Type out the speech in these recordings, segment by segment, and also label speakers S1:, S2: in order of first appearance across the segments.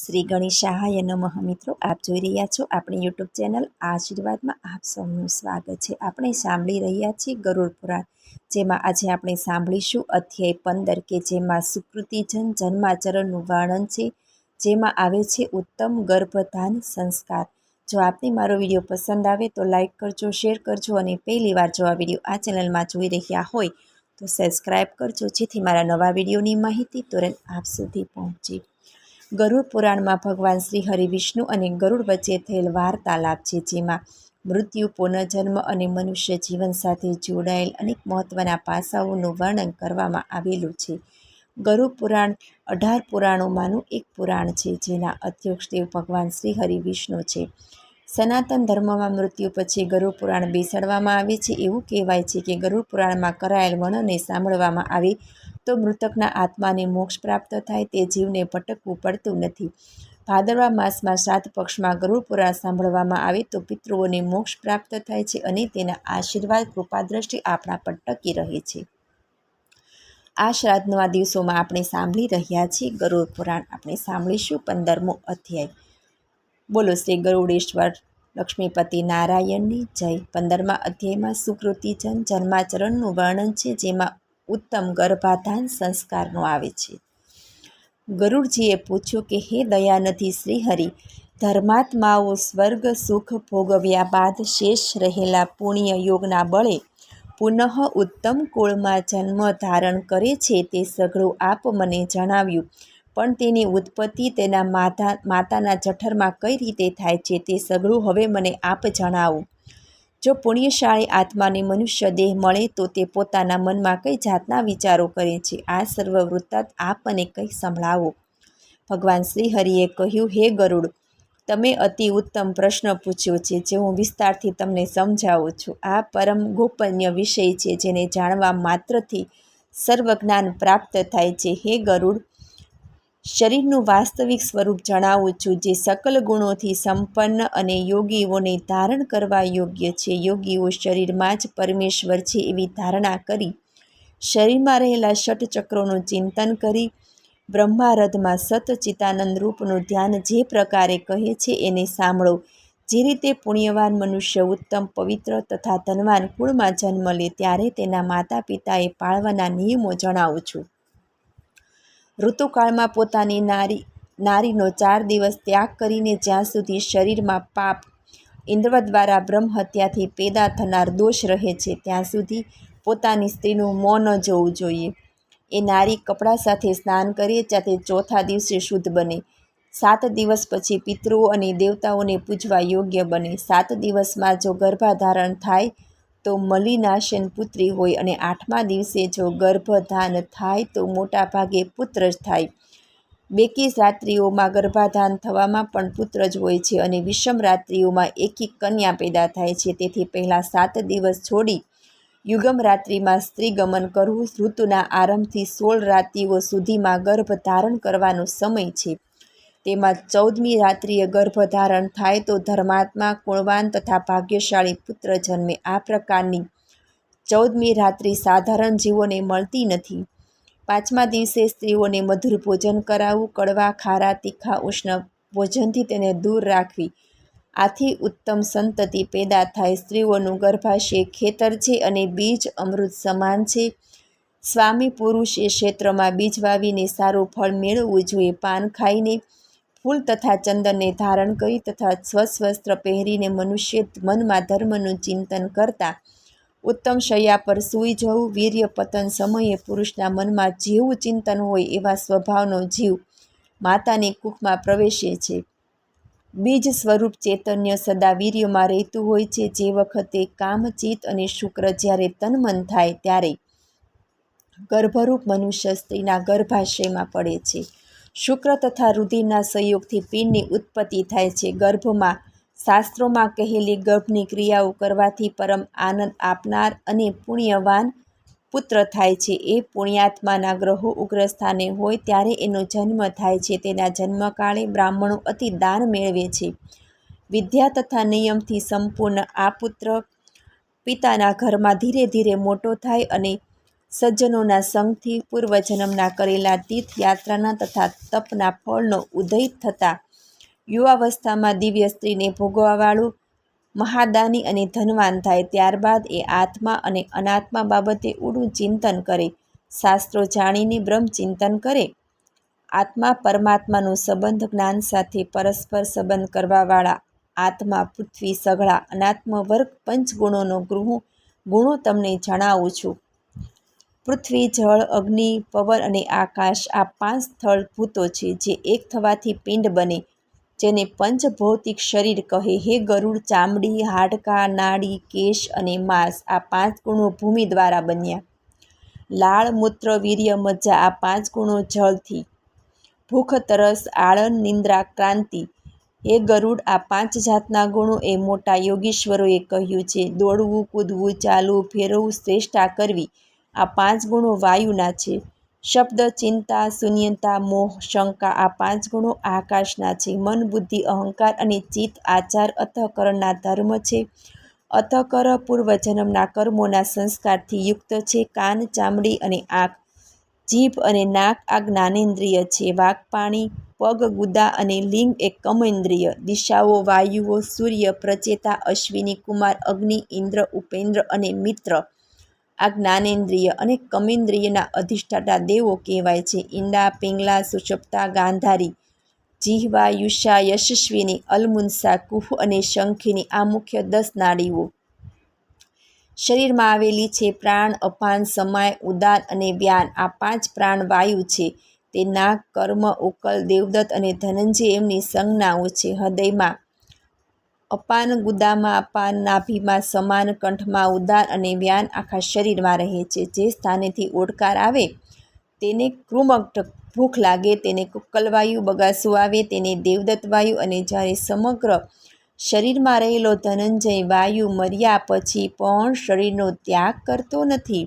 S1: શ્રી ગણેશાય નમઃ. મિત્રો, આપ જોઈ રહ્યા છો આપણી યુટ્યુબ ચેનલ. આશીર્વાદમાં આપ સૌનું સ્વાગત છે. આપણે સાંભળી રહ્યા છીએ ગરુડ પુરાણ, જેમાં આજે આપણે સાંભળીશું અધ્યાય પંદર, કે જેમાં સુકૃતિજન જન્માચરણનું વર્ણન છે, જેમાં આવે છે ઉત્તમ ગર્ભધાન સંસ્કાર. જો આપને મારો વીડિયો પસંદ આવે તો લાઈક કરજો, શેર કરજો અને પહેલી વાર જો આ વીડિયો આ ચેનલમાં જોઈ રહ્યા હોય તો સબસ્ક્રાઈબ કરજો, જેથી મારા નવા વિડીયોની માહિતી તુરંત આપ સુધી પહોંચે. ગરુડ પુરાણમાં ભગવાન શ્રી હરિ વિષ્ણુ અને ગરુડ વચ્ચે થયેલ વાર્તાલાપ છે, જેમાં મૃત્યુ પુનર્જન્મ અને મનુષ્ય જીવન સાથે જોડાયેલ અનેક મહત્ત્વના પાસાઓનું વર્ણન કરવામાં આવેલું છે. ગરુડ પુરાણ અઢાર પુરાણોમાંનું એક પુરાણ છે, જેના અધ્યક્ષદેવ ભગવાન શ્રી હરિ વિષ્ણુ છે. સનાતન ધર્મમાં મૃત્યુ પછી ગરુડ પુરાણ બેસાડવામાં આવે છે. એવું કહેવાય છે કે ગરુડ પુરાણમાં કરાયેલ વર્ણને સાંભળવામાં આવે તો મૃતકના આત્માને મોક્ષ પ્રાપ્ત થાય તે જીવને ભટકવું પડતું નથી. ભાદરવા માસમાં સાત પક્ષમાં ગરુડ પુરાણ સાંભળવામાં આવે તો પિતૃઓને મોક્ષ પ્રાપ્ત થાય છે અને તેના આશીર્વાદ કૃપાદ્રષ્ટિ આપણા પર ટકી રહે છે. આ શ્રાદ્ધના દિવસોમાં આપણે સાંભળી રહ્યા છીએ ગરુડ પુરાણ. આપણે સાંભળીશું પંદરમો અધ્યાય. બોલો શ્રી ગરુડેશ્વર લક્ષ્મીપતિ નારાયણની જય. પંદરમા અધ્યાયમાં સુકૃતિજન જન્માચરણનું વર્ણન છે જેમાં ઉત્તમ ગર્ભાધાન સંસ્કારનો આવે છે. ગરુડજીએ પૂછ્યું કે, હે દયાનથી શ્રીહરિ, ધર્માત્માઓ સ્વર્ગ સુખ ભોગવ્યા બાદ શેષ રહેલા પુણ્ય યોગના બળે પુનઃ ઉત્તમ કુળમાં જન્મ ધારણ કરે છે તે સઘળું આપ મને જણાવ્યું. પણ તેની ઉત્પત્તિ તેના માતા માતાના જઠરમાં કઈ રીતે થાય છે તે સઘળું હવે મને આપ જણાવો. જો પુણ્યશાળી આત્માને મનુષ્ય દેહ મળે તો તે પોતાના મનમાં કઈ જાતના વિચારો કરે છે? આ સર્વ વૃત્તાંત આપ મને કંઈ સંભળાવો? ભગવાન શ્રી હરિએ કહ્યું, હે ગરુડ, તમે અતિ ઉત્તમ પ્રશ્ન પૂછ્યો છે જે હું વિસ્તારથી તમને સમજાવું છું. આ પરમ ગોપનીય વિષય છે જેને જાણવા માત્રથી સર્વ જ્ઞાન પ્રાપ્ત થાય છે. હે ગરુડ શરીરનું વાસ્તવિક સ્વરૂપ જણાવું છું જે સકલ ગુણોથી સંપન્ન અને યોગીઓને ધારણ કરવા યોગ્ય છે. યોગીઓ શરીરમાં જ પરમેશ્વર છે એવી ધારણા કરી, શરીરમાં રહેલા ષટચક્રોનું ચિંતન કરી, બ્રહ્મારથમાં સતચિતાનંદ રૂપનું ધ્યાન જે પ્રકારે કહે છે એને સાંભળો. જે રીતે પુણ્યવાન મનુષ્ય ઉત્તમ, પવિત્ર તથા ધનવાન કુળમાં જન્મ લે, ત્યારે તેના માતા પિતાએ પાળવાના નિયમો જણાવું છું. ઋતુકાળમાં પોતાની નારી, નારીનો ચાર દિવસ ત્યાગ કરીને જ્યાં સુધી શરીરમાં પાપ, ઇન્દ્ર દ્વારા બ્રહ્મ હત્યાથી પેદા થનાર દોષ રહે છે, ત્યાં સુધી પોતાની સ્ત્રીનું મોં ન જોવું જોઈએ. એ નારી કપડાં સાથે સ્નાન કરે, જાતે ચોથા દિવસે શુદ્ધ બને. સાત દિવસ પછી પિતૃઓ અને દેવતાઓને પૂજવા યોગ્ય બને. સાત દિવસમાં જો ગર્ભાધારણ થાય તો મલિનાશન પુત્રી હોય અને આઠમા દિવસે જો ગર્ભધાન થાય તો મોટા ભાગે પુત્ર જ થાય. બેકી રાત્રિઓમાં ગર્ભાધાન થવામાં પણ પુત્ર જ હોય છે અને વિષમ રાત્રિઓમાં એકી કન્યા પેદા થાય છે. તેથી પહેલાં સાત દિવસ છોડી યુગમ રાત્રિમાં સ્ત્રી ગમન કરવું ઋતુના આરંભથી સોળ રાત્રિઓ સુધીમાં ગર્ભ ધારણ કરવાનો સમય છે. તેમાં ચૌદમી રાત્રિએ ગર્ભધારણ થાય તો ધર્માત્મા ગુણવાન તથા ભાગ્યશાળી પુત્ર જન્મે. આ પ્રકારની ચૌદમી રાત્રિ સાધારણ જીવોને મળતી નથી. પાંચમા દિવસે સ્ત્રીઓને મધુર ભોજન કરાવવું, કડવા ખારા, તીખા, ઉષ્ણ ભોજનથી તેને દૂર રાખવી. આથી ઉત્તમ સંતતિ પેદા થાય. સ્ત્રીઓનું ગર્ભાશય ખેતર છે અને બીજ અમૃત સમાન છે. સ્વામી પુરુષ એ ક્ષેત્રમાં બીજ વાવીને સારું ફળ મેળવવું જોઈએ. પાન ખાઈને ફૂલ તથા ચંદનને ધારણ કરી તથા સ્વસ્વસ્ત્ર પહેરીને મનુષ્ય મનમાં ધર્મનું ચિંતન કરતા, ઉત્તમ શૈયા પર સૂઈ જવું, વીર્ય પતન સમયે પુરુષના મનમાં જેવું ચિંતન હોય એવા સ્વભાવનો જીવ માતાની કુખમાં પ્રવેશે છે. બીજ સ્વરૂપ ચૈતન્ય સદા વીર્યમાં રહેતું હોય છે. જે વખતે કામચિત અને શુક્ર જ્યારે તનમન થાય ત્યારે ગર્ભરૂપ મનુષ્ય સ્ત્રીના ગર્ભાશયમાં પડે છે. શુક્ર તથા રુધિરના સંયોગથી પિંડની ઉત્પત્તિ થાય છે. ગર્ભમાં શાસ્ત્રોમાં કહેલી ગર્ભની ક્રિયાઓ કરવાથી પરમ આનંદ આપનાર અને પુણ્યવાન પુત્ર થાય છે. એ પુણ્યાત્માના ગ્રહો ઉગ્રસ્થાને હોય ત્યારે એનો જન્મ થાય છે. તેના જન્મકાળે બ્રાહ્મણો અતિ દાન મેળવે છે. વિદ્યા તથા નિયમથી સંપૂર્ણ આ પુત્ર પિતાના ઘરમાં ધીરે ધીરે મોટો થાય અને સજ્જનોના સંગથી પૂર્વજન્મના કરેલા તીર્થયાત્રાના તથા તપના ફળનો ઉદય થતાં યુવાવસ્થામાં દિવ્ય સ્ત્રીને ભોગવવાવાળું મહાદાની અને ધનવાન થાય ત્યારબાદ એ આત્મા અને અનાત્મા બાબતે ઊડું ચિંતન કરે, શાસ્ત્રો જાણીને બ્રહ્મચિંતન કરે. આત્મા પરમાત્માનો સંબંધ જ્ઞાન સાથે પરસ્પર સંબંધ કરવાવાળા આત્મા પૃથ્વી સઘળા અનાત્મ વર્ગ પંચ ગુણોનો ગૃહ ગુણો તમને જણાવું છું. પૃથ્વી, જળ, અગ્નિ, પવન અને આકાશ આ પાંચ સ્થળ ભૂતો છે જે એક થવાથી પિંડ બને, જેને પંચભૌતિક શરીર કહે. હે ગરુડ, ચામડી, હાડકાં, નાડી, કેશ અને માંસ આ પાંચ ગુણો ભૂમિ દ્વારા બન્યા. લાળ, મૂત્ર, વીર્ય, મજ્જા આ પાંચ ગુણો જળથી. ભૂખ, તરસ, આળન, નિંદ્રા, ક્રાંતિ. હે ગરુડ, આ પાંચ જાતના ગુણો એ મોટા યોગીશ્વરોએ કહ્યું છે. દોડવું, કૂદવું, ચાલવું, ફેરવવું શ્રેષ્ઠા કરવી. આ પાંચ ગુણો વાયુના છે. શબ્દ, ચિંતા, શૂન્યતા, મોહ, શંકા આ પાંચ ગુણો આકાશના છે. મન, બુદ્ધિ, અહંકાર અને ચિત્ત આચાર, અથકરણના ધર્મ છે. અથકર પૂર્વજન્મના કર્મોના સંસ્કારથી યુક્ત છે. કાન, ચામડી અને આંખ, જીભ અને નાક આ જ્ઞાનેન્દ્રિય છે. વાક, પાણી, પગ, ગુદા અને લિંગ એ કમેન્દ્રિય. દિશાઓ, વાયુઓ, સૂર્ય, પ્રચેતા, અશ્વિની કુમાર, અગ્નિ, ઇન્દ્ર, ઉપેન્દ્ર અને મિત્ર આ જ્ઞાનેન્દ્રિય અને કમિન્દ્રિયના અધિષ્ઠાતા દેવો કહેવાય છે. ઈંડા, પિંગલા, સુષુપ્તા, ગાંધારી જીહવા યુષા યશસ્વીની, અલમુન્સા, કુહ અને શંખીની આ મુખ્ય દસ નાડીઓ. શરીરમાં આવેલી છે પ્રાણ અપાન સમાય ઉદાન અને વ્યાન. આ પાંચ પ્રાણ વાયુ છે. તે નાગ, કર્મ, ઉકલ, દેવદત્ત અને ધનંજય એમની સંજ્ઞાઓ છે. હૃદયમાં અપાન ગુદામાં અપાન નાભીમાં સમાન કંઠમાં ઉદાર અને વ્યાન આખા શરીરમાં રહે છે. જે સ્થાનેથી ઓડકાર આવે, તેને કૃમક ભૂખ લાગે, તેને કુક્કલવાયુ બગાસું આવે, તેને દેવદત્ત વાયુ અને જ્યારે સમગ્ર શરીરમાં રહેલો ધનંજય વાયુ મર્યા પછી પણ શરીરનો ત્યાગ કરતો નથી.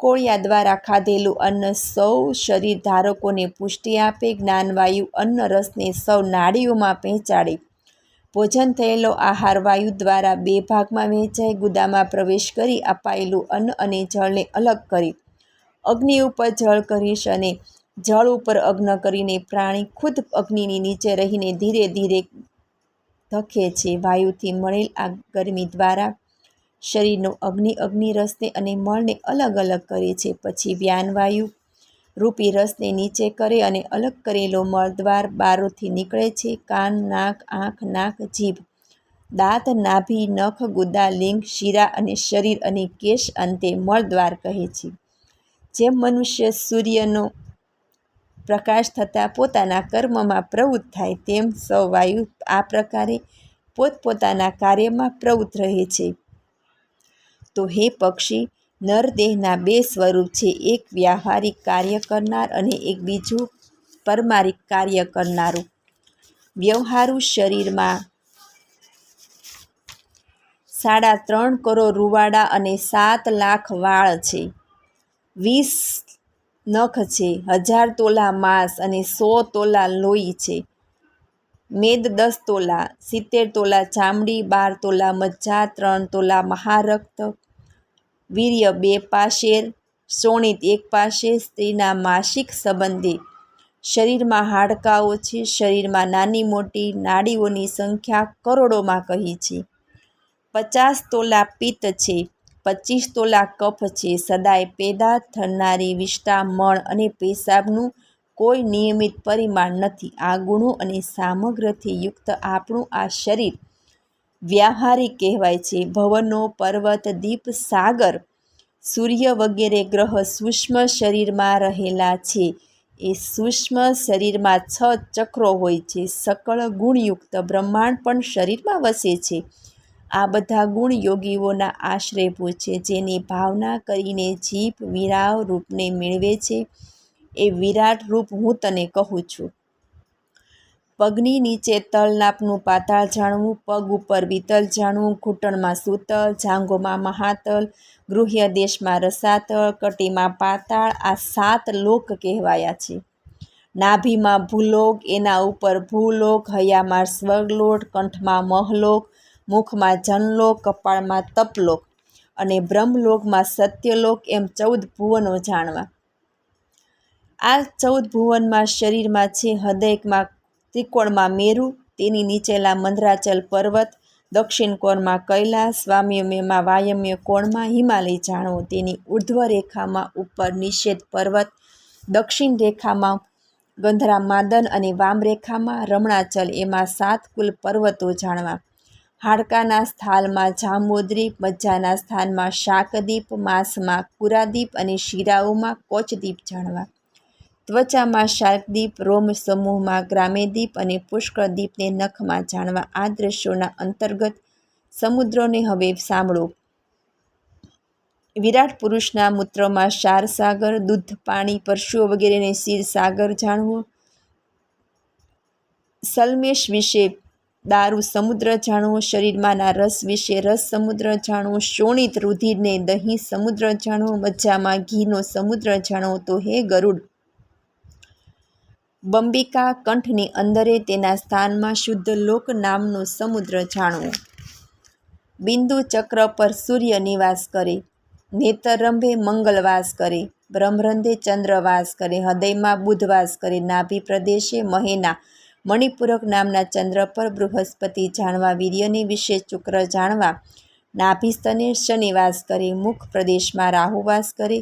S1: કોળિયા દ્વારા ખાધેલું અન્ન સૌ શરીર ધારકોને પુષ્ટિ આપે, જ્ઞાનવાયુ અન્ન રસને સૌ નાડીઓમાં પહોંચાડે. ભોજન થયેલો આહાર વાયુ દ્વારા બે ભાગમાં વહેંચાઈ ગુદામાં પ્રવેશ કરી અપાયેલું અન્ન અને જળને અલગ કરી. અગ્નિ ઉપર જળ કરીશ અને જળ ઉપર અગ્ન કરીને પ્રાણી ખુદ અગ્નિની નીચે રહીને ધીરે ધીરે ધકે છે. વાયુથી મળેલ આ ગરમી દ્વારા શરીરનો અગ્નિ અગ્નિ રસને અને મળને અલગ અલગ કરે છે. પછી વ્યાનવાયુ રૂપી રસને નીચે કરે અને અલગ કરેલો મળદ્વાર બારોથી નીકળે છે. કાન, નાક, આંખ, નાક, જીભ. દાંત, નાભી, નખ, ગુદા, લિંગ, શિરા અને શરીર અને કેશ અંતે મળદ્વાર કહે છે. જેમ મનુષ્ય સૂર્યનો પ્રકાશ થતાં પોતાના કર્મમાં પ્રવૃત્ત થાય, તેમ સૌ વાયુ આ પ્રકારે પોતપોતાના કાર્યમાં પ્રવૃત્ત રહે છે. તો હે પક્ષી નરદેહના બે સ્વરૂપ છે, એક વ્યવહારિક કાર્ય કરનાર અને એક બીજું પરમારિક કાર્ય કરનારું. વ્યવહારુ શરીરમાં સાડા ત્રણ કરોડ રૂવાડા અને સાત લાખ વાળ છે. વીસ નખ છે, હજાર તોલા માંસ અને સો તોલા લોહી છે. મેદ દસ તોલા, સિત્તેર તોલા ચામડી, બાર તોલા મજ્જા, ત્રણ તોલા મહારક્ત વીર્ય બે પાશેર સોણિત એક પાસે, સ્ત્રીના માસિક સંબંધે. શરીરમાં હાડકાઓ છે, શરીરમાં નાની મોટી નાડીઓની સંખ્યા કરોડોમાં કહી છે. પચાસ તોલા પિત્ત છે, પચીસ તોલા કફ છે, સદાય પેદા થનારી વિષ્ટા મળ અને પેશાબનું કોઈ નિયમિત પરિમાણ નથી. આ ગુણો અને સામગ્રથી યુક્ત આપણું આ શરીર વ્યાવહારિક કહેવાય છે. ભવનો પર્વત દીપ સાગર, સૂર્ય વગેરે ગ્રહ સૂક્ષ્મ શરીરમાં રહેલા છે. એ સૂક્ષ્મ શરીરમાં છ ચક્રો હોય છે. સકળ ગુણયુક્ત બ્રહ્માંડ પણ શરીરમાં વસે છે. આ બધા ગુણ યોગીઓના આશ્રયભૂત છે. જેની ભાવના કરીને જીભ વિરાવ રૂપને મેળવે છે. એ વિરાટ રૂપ હું તને કહું છું. પગની નીચે તલનાપનું પાતાળ જાણવું, પગ ઉપર વિતલ જાણવું ઘૂંટણમાં સૂતલ, જાંઘોમાં મહાતલ, ગૃહ્ય દેશમાં રસાતળ, કટીમાં પાતાળ, આ સાત લોક કહેવાયા છે. નાભીમાં ભૂલોક, એના ઉપર ભૂલોક, હૈયામાં સ્વર્ગલોક કંઠમાં મહલોક, મુખમાં જનલોક, કપાળમાં તપલોક અને બ્રહ્મલોકમાં સત્યલોક એમ ચૌદ ભુવનો જાણવા. આ ચૌદ ભુવનમાં શરીરમાં છે હૃદયમાં ત્રિકોણમાં મેરુ, તેની નીચેલા મંદરાચલ પર્વત, દક્ષિણ કોણમાં કૈલાસ સ્વામ્યમ્યમાં વાયમ્ય કોણમાં હિમાલય જાણવો તેની ઉર્ધ્વ રેખામાં ઉપર નિષેધ પર્વત, દક્ષિણ રેખામાં ગંધરા માદન અને વામ રેખામાં રમણાચલ, એમાં સાત કુલ પર્વતો જાણવા. હાડકાના સ્થાનમાં જામોદ્રીપ મજ્જાના સ્થાનમાં શાકદીપ, માસમાં કુરાદીપ અને શિરાઓમાં કોચદીપ જાણવા. ત્વચામાં શાર્કદીપ રોમ સમૂહમાં ગ્રામેદીપ અને પુષ્કળદીપને નખમાં જાણવા આ દ્રશ્યોના અંતર્ગત સમુદ્રોને હવે સાંભળો. વિરાટ પુરુષના મૂત્રમાં શાર સાગર, દૂધ, પાણી પરશુઓ વગેરેને ક્ષીર સાગર જાણવો. સલમેશ વિશે દારૂ સમુદ્ર જાણવો, શરીરમાંના રસ વિશે રસ સમુદ્ર જાણવો, શોણિત રુધિરને દહીં સમુદ્ર જાણવો, મજ્જામાં ઘીનો સમુદ્ર જાણવો તો હે ગરુડ બંબિકા કંઠની અંદરે તેના સ્થાનમાં શુદ્ધ લોક નામનો સમુદ્ર જાણવો બિંદુ ચક્ર પર સૂર્ય નિવાસ કરે નેતરરંભે મંગલવાસ કરે, બ્રહ્મરંધે ચંદ્રવાસ કરે, હૃદયમાં બુધવાસ કરે, નાભિ પ્રદેશે મહેના, મણિપૂરક નામના ચંદ્ર પર બૃહસ્પતિ જાણવા, વીર્યની વિશે ચુક્ર જાણવા નાભિસ્તને શનિવાસ કરે, મુખ પ્રદેશમાં રાહુવાસ કરે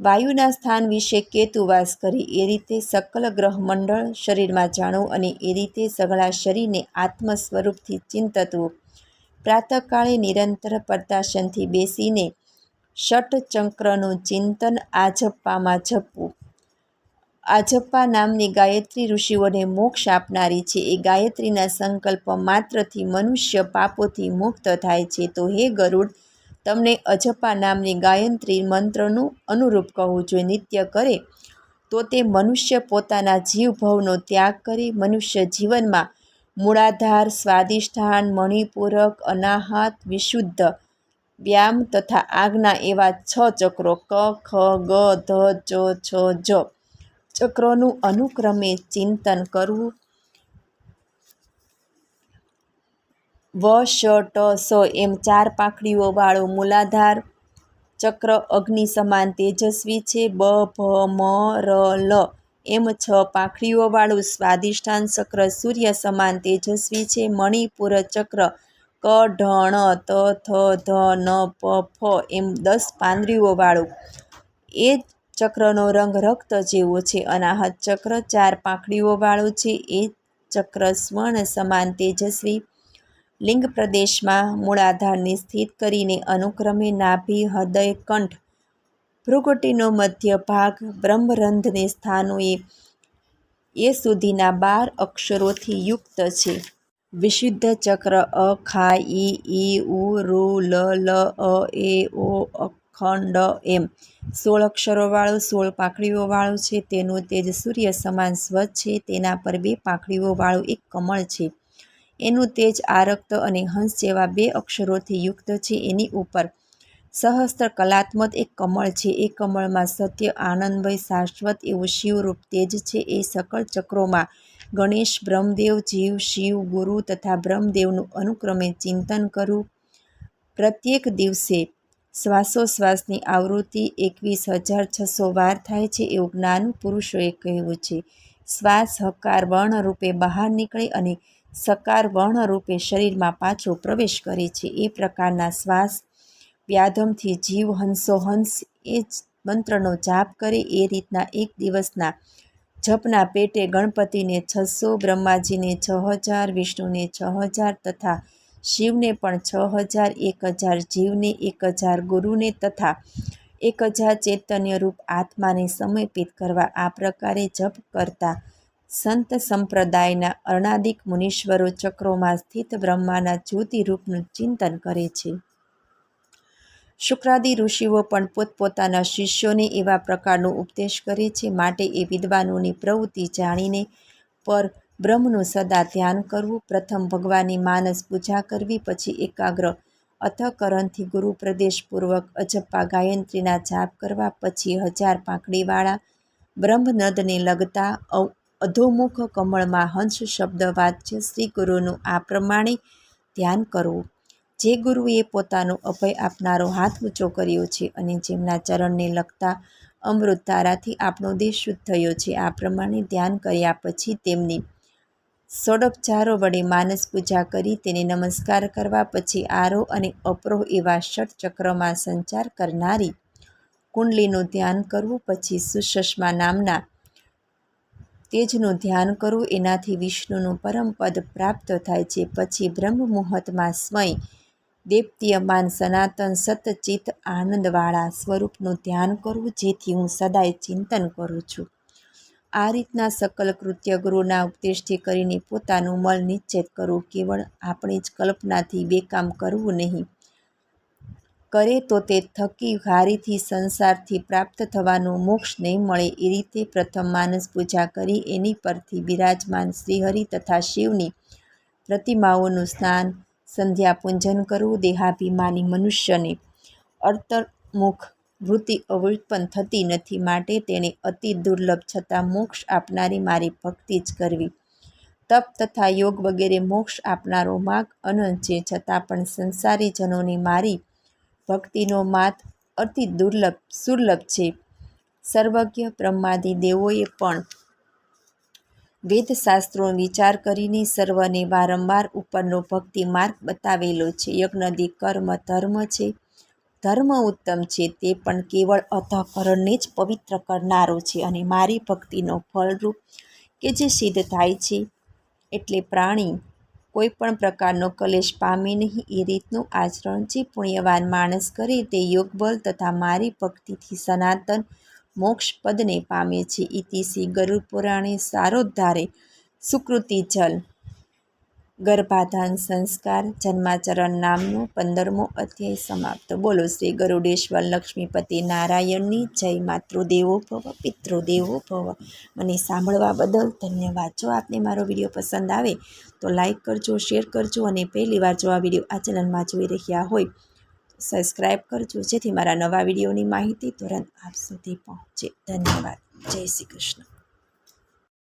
S1: વાયુના સ્થાન વિશે કેતુ વાસ કરે એ રીતે સકલ ગ્રહ મંડળ શરીરમાં જાણવું અને એ રીતે સઘળા શરીરને આત્મ સ્વરૂપથી ચિંતતવું પ્રાતઃકાળે નિરંતર પ્રતાશનથી બેસીને ચક્રનું ચિંતન આજપ્પામાં જપવું. આજપ્પા નામની ગાયત્રી ઋષિઓને મોક્ષ આપનારી છે. એ ગાયત્રીના સંકલ્પ માત્રથી મનુષ્ય પાપોથી મુક્ત થાય છે. તો હે ગરુડ તમને અજપા નામની ગાયત્રી મંત્રનું અનુરૂપ કહું જોઈએ નિત્ય કરે, તો તે મનુષ્ય પોતાના જીવભવનો ત્યાગ કરી મનુષ્ય જીવનમાં મૂળાધાર સ્વાદિષ્ઠાન મણિપૂરક, અનાહત, વિશુદ્ધ વ્યામ તથા આજ્ઞા એવા છ ચક્રો ક, ખ, ગ, ધ, ચ, છ, જ. ચક્રોનું અનુક્રમે ચિંતન કરવું વ, શ, ટ, સ એમ ચાર પાંખડીઓવાળો મૂલાધાર ચક્ર અગ્નિ સમાન તેજસ્વી છે. બ, ભ, મ, ર, લ એમ છ પાંખડીઓવાળું સ્વાદિષ્ઠાન ચક્ર સૂર્ય સમાન તેજસ્વી છે. મણિપુર ચક્ર ક, ઢ, ણ, ત, થ, ધ, ન, પ, ફ એમ દસ પાંદડીઓવાળું એ ચક્રનો રંગ રક્ત જેવો છે. અનાહત ચક્ર ચાર પાંખડીઓવાળું છે. એ ચક્ર સ્વર્ણ સમાન તેજસ્વી લિંગ પ્રદેશમાં મૂળાધારને સ્થિત કરીને અનુક્રમે નાભિ હૃદય કંઠ ભ્રુકુટીનો મધ્ય ભાગ બ્રહ્મરંધને સ્થાનોએ એ સુધીના બાર અક્ષરોથી યુક્ત છે. વિશુદ્ધ ચક્ર અ, ખા ઈ ઈ ઉ ઋ લ લ, અ, એ, ઓ, અખંડ, એમ. સોળ અક્ષરોવાળું, સોળ પાંખડીઓવાળું છે. તેનું તેજ સૂર્ય સમાન સ્વચ્છ છે. તેના પર બે પાંખડીઓવાળું એક કમળ છે. એનું તેજ આરક્ત અને હંસ જેવા બે અક્ષરોથી યુક્ત છે એની ઉપર. સહસ્ત્ર કલાત્મક એક કમળ છે. એ કમળમાં સત્ય, આનંદમય, શાશ્વત એવું શિવરૂપ તેજ છે. એ સકળ ચક્રોમાં ગણેશ, બ્રહ્મદેવ, જીવ, શિવ, ગુરુ તથા બ્રહ્મદેવનું અનુક્રમે ચિંતન કરવું. પ્રત્યેક દિવસે શ્વાસોશ્વાસની આવૃત્તિ એકવીસ હજાર છસો વાર થાય છે એવું જ્ઞાન પુરુષોએ કહેવું છે. શ્વાસ, હકાર, વર્ણરૂપે બહાર નીકળે અને સકાર વર્ણરૂપે શરીરમાં પાછો પ્રવેશ કરે છે. એ પ્રકારના શ્વાસ વ્યાધમથી જીવ હંસો હંસ એ જ મંત્રનો જાપ કરે. એ રીતના એક દિવસના જપના પેટે ગણપતિને છસો, બ્રહ્માજીને છ હજાર વિષ્ણુને છ હજાર તથા શિવને પણ છ હજાર એક હજાર જીવને એક હજાર ગુરુને તથા એક હજાર ચૈતન્યરૂપ આત્માને સમર્પિત કરવા આ પ્રકારે જપ કરતા સંત સંપ્રદાયના અર્ણાદિક મુનીશ્વરો ચક્રોમાં સ્થિત બ્રહ્માના જ્યોતિરૂપનું ચિંતન કરે છે. શુક્રાદિ ઋષિઓ પણ પોતપોતાના શિષ્યોને એવા પ્રકારનો ઉપદેશ કરે છે માટે એ વિદ્વાનોની પ્રવૃત્તિ જાણીને પર બ્રહ્મનું સદા ધ્યાન કરવું, પ્રથમ ભગવાનની માનસ પૂજા કરવી, પછી એકાગ્ર અથકરણથી ગુરુ પ્રદેશપૂર્વક અજપ્પા ગાયત્રીના જાપ કરવા, પછી હજાર પાંખડીવાળા બ્રહ્મનદને લગતા અધોમુખ કમળમાં હંસ શબ્દ વાચ્ય શ્રી ગુરુનું આ પ્રમાણે ધ્યાન કરવું. જે ગુરુએ પોતાનો અભય આપનારો હાથ ઊંચો કર્યો છે અને જેમના ચરણને લગતા અમૃતધારાથી આપણો દેશ શુદ્ધ થયો છે, આ પ્રમાણે ધ્યાન કર્યા પછી તેમની સડપચારો વડે માનસ પૂજા કરી તેને નમસ્કાર કરવા પછી આરોહ અને અપરોહ એવા ષટ ચક્રમાં સંચાર કરનારી કુંડલીનું ધ્યાન કરવું પછી સુષષ્મા નામના તેજનું ધ્યાન કરવું એનાથી વિષ્ણુનું પરમપદ પ્રાપ્ત થાય છે. પછી બ્રહ્મ મુહૂર્તમાં સ્વયં દેપ્તિયમાન, સનાતન, સતચિત, આનંદવાળા સ્વરૂપનું ધ્યાન કરવું જેથી હું સદાય ચિંતન કરું છું. આ રીતના સકલ કૃત્ય ગુરુના ઉપદેશથી કરીને પોતાનું મલ નિશ્ચિત કરવું કેવળ આપણી જ કલ્પનાથી બેકામ કરવું નહીં. કરે તો તે થકી હારીથી સંસારથી પ્રાપ્ત થવાનું મોક્ષ નહીં મળે એ રીતે પ્રથમ માનસ પૂજા કરી એની પરથી બિરાજમાન શ્રીહરિ તથા શિવની પ્રતિમાઓનું સ્નાન, સંધ્યા પૂજન કરવું દેહાભિમાની મનુષ્યને અંતર્મુખ વૃત્તિ અવલ્પન થતી નથી માટે તેણે અતિ દુર્લભ છતાં મોક્ષ આપનારી મારી ભક્તિ જ કરવી. તપ તથા યોગ વગેરે મોક્ષ આપનારો માર્ગ અનંત છે છતાં પણ સંસારી જનોને મારી ભક્તિનો માત અતિ દુર્લભ, સુર્લભ છે. સર્વજ્ઞ બ્રહ્માદિ દેવોએ પણ વેદશાસ્ત્રોનો વિચાર કરીને સર્વને વારંવાર ઉપરનો ભક્તિ માર્ગ બતાવેલો છે. યજ્ઞદી કર્મ, ધર્મ છે. ધર્મ ઉત્તમ છે, તે પણ કેવળ અંતઃકરણને જ પવિત્ર કરનારો છે અને મારી ભક્તિનો ફળરૂપ કે જે સિદ્ધ થાય છે, એટલે પ્રાણી કોઈ પણ પ્રકારનો કલેશ પામે નહીં. એ રીતનું આચરણ જે પુણ્યવાન માણસ કરે તે યોગબલ તથા મારી ભક્તિથી સનાતન મોક્ષ પદને પામે છે. ઇતિ શ્રી ગરુડ પુરાણે સારોદ્ધારે સુકૃતિ જલ ગર્ભાધાન સંસ્કાર, જન્માચરણ નામનો પંદરમો અધ્યાય સમાપ્ત. બોલો, શ્રી ગરુડેશ્વર લક્ષ્મીપતિ નારાયણની જય માતૃદેવો ભવ, પિતૃદેવો ભવ. મને સાંભળવા બદલ ધન્યવાદ. જો આપને મારો વીડિયો પસંદ આવે, તો લાઈક કરજો, શેર કરજો અને પહેલી વાર જો આ વીડિયો આ ચેનલમાં જોઈ રહ્યા હોય સબસ્ક્રાઈબ કરજો. જેથી મારા નવા વિડીયોની માહિતી તુરંત આપ સુધી પહોંચે. ધન્યવાદ. જય શ્રી કૃષ્ણ.